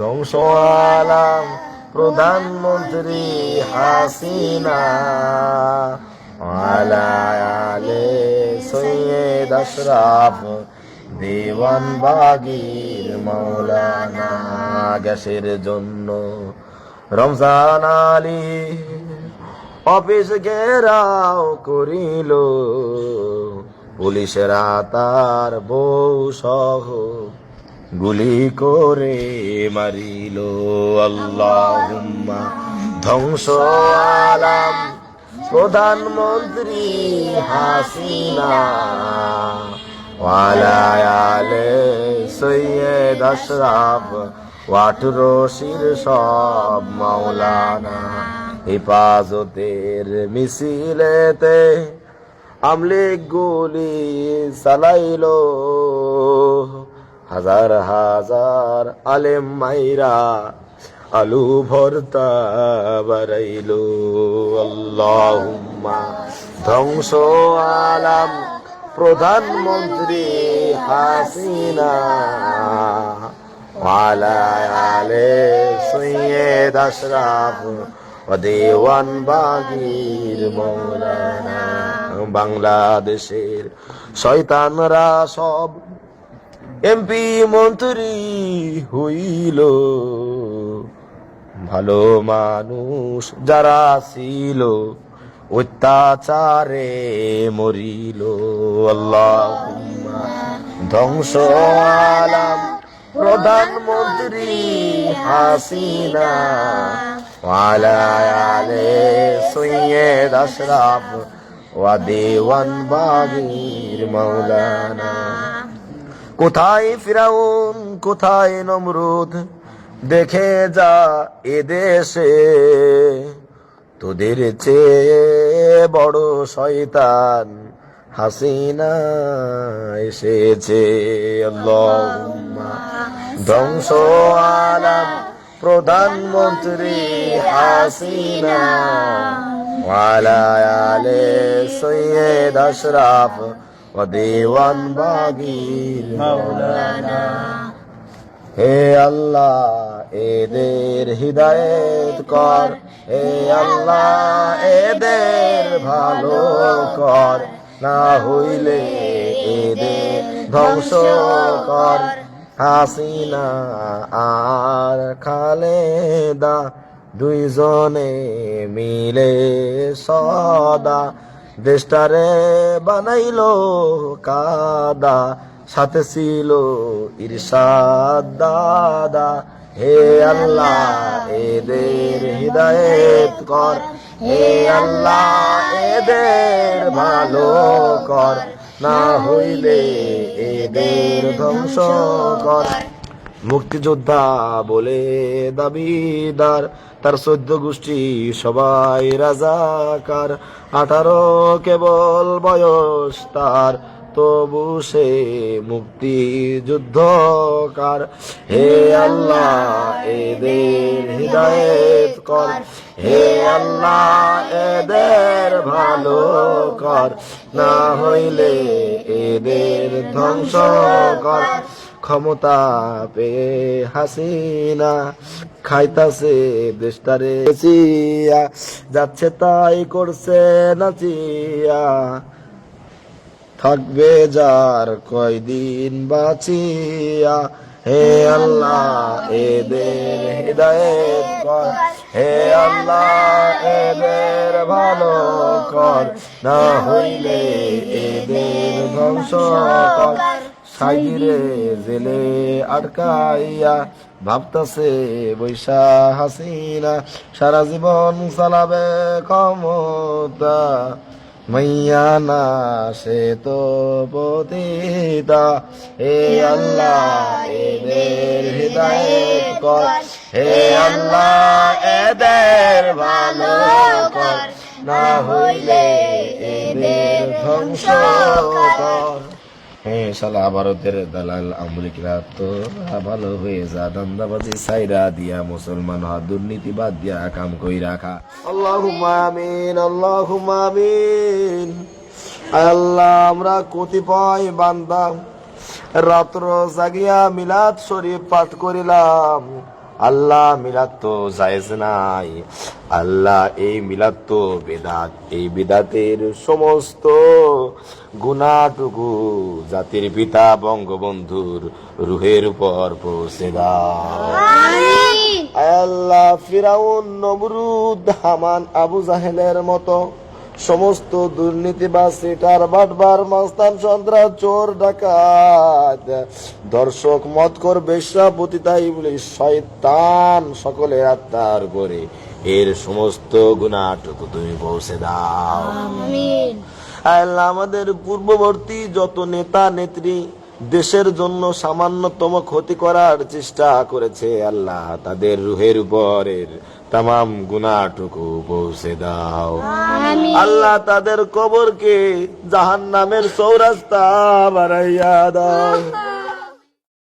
ধ্বংস আলাম প্রধানমন্ত্রী হাসিনা আলা আলে সৈয়দ আশরাফ দেওয়ান বাগির মৌলানা গ্যাসের জন্য রমজান আলী অফিস ঘেরাও করিল। পুলিশেরা তার বউ সহ গুলি করে মারিল। আল্লাহুম্মা ধ্বংস আলাম। প্রধানমন্ত্রী হাসিনা। ওয়ালায়ালে সৈয়দ আশরাফ। ওয়াটরশির সব মাওলানা। হেফাজতের মিছিলেতে আমলিক গুলি চালাইলো। হাজার হাজার আলেম মাইরা আলু ভর্তা বাড়াইলো আল্লাহুম্মা ধ্বংস আলাম প্রধানমন্ত্রী হাসিনা। আলে সৈয়দ আশরাফ দেওয়ান বাগির মৌলানা। বাংলাদেশের শয়তানরা সব এমপি মন্ত্রী হইল। ভালো মানুষ যারা ছিল, অত্যাচারে মরিল। আল্লাহ ধ্বংস আলাম প্রধানমন্ত্রী হাসিনা। ওয়া দেওয়ান বাগির মৌলানা কোথায় ফিরাউন, কোথায় নমরুদ? দেখে যা এদেশে তোদের চেয়ে বড় শয়তান হাসিনা এসেছে। ধ্বংস আলাম, প্রধানমন্ত্রী হাসিনা। আলে সৈয়দ আশরাফ ও দেওয়ান বাগির মৌলানা হে আল্লাহ এদের হৃদায়ত কর। হে আল্লাহ এদের ভালো কর। না হইলে এদের ধ্বংস কর। হাসিনা আর খালেদা দুইজনে মিলে সদা দেশটারে বানাইলো কাদা, সাথে ছিল ইরশাদ দাদা। হে আল্লাহ, এদের হৃদায়ত কর। হে আল্লাহ, এদের ভালো কর। না হইলে এদের ধ্বংস কর। মুক্তিযোদ্ধা বলে দাবিদার তার চোদ্দ গোষ্ঠী সবাই রাজাকার। আঠারো কেবল বয়স তার, তবু সে মুক্তি যুদ্ধকার হে আল্লাহ, এদের হৃদায়ত কর। হে আল্লাহ, এদের ভালো কর। না হইলে এদের ধ্বংস কর। ক্ষমতা পেয়ে হাসিনা খাইতাছে দেশটারে চিয়া যাচ্ছে তাই করছে নাচিয়া থাকবে যার কয়দিন বাঁচিয়া, হে আল্লাহ এদের হৃদায়ত কর, হে আল্লাহ এদের ভালো কর। না হইলে এদের ধ্বংস কর। সাইরে জেলে আটকাইয়া ভাবতাছে বৈশা হাসিনা, সারা জীবন চালাবে ক্ষমতা। মাইয়া না, সে তো পতিতা। হে আল্লাহ, এদের হৃদায়ত কর। হে আল্লাহ, এদের ভালো কর। না হইলে এদের ধ্বংস কর। হ্যাঁ দালাল তো ভালো হয়ে যা, দান্দাবাজি দিয়া দিয়া কাম কই রাখা আল্লাহ, আমরা রাত্র জাগিয়া মিলাদ শরীফ পাঠ করিলাম। আল্লাহ মিলাদ তো জায়েজ নাই। আল্লাহ এই মিলাদ তো বেদাত। এই বিদাতের সমস্ত গুণাটুকু জাতির পিতা বঙ্গবন্ধুর রুহের উপর পৌঁছে দাও। আল্লাহ ফিরাউন নমরুদ হামান আবু জাহেলের মতো সমস্ত দুর্নীতিবাজ সেটার বাটবার মাস্তান সন্ত্রাস চোর ডাকাত। দর্শক মত কর বেশ্যা পতিতাই বলে শয়তান সকলে আত্মার করে এর সমস্ত গুণাটুকু তুমি পৌঁছে দাও। আল্লাহ আমাদের পূর্ববর্তী যত নেতা নেত্রী দেশের জন্য সামান্যতম ক্ষতি করার চেষ্টা করেছে আল্লাহ। তাদের রুহের উপরের তাম গুণাটুকু পৌঁছে দাও। আল্লাহ তাদের কবরকে জাহান নামের সৌরাস্তা বাড়াইয়া দাও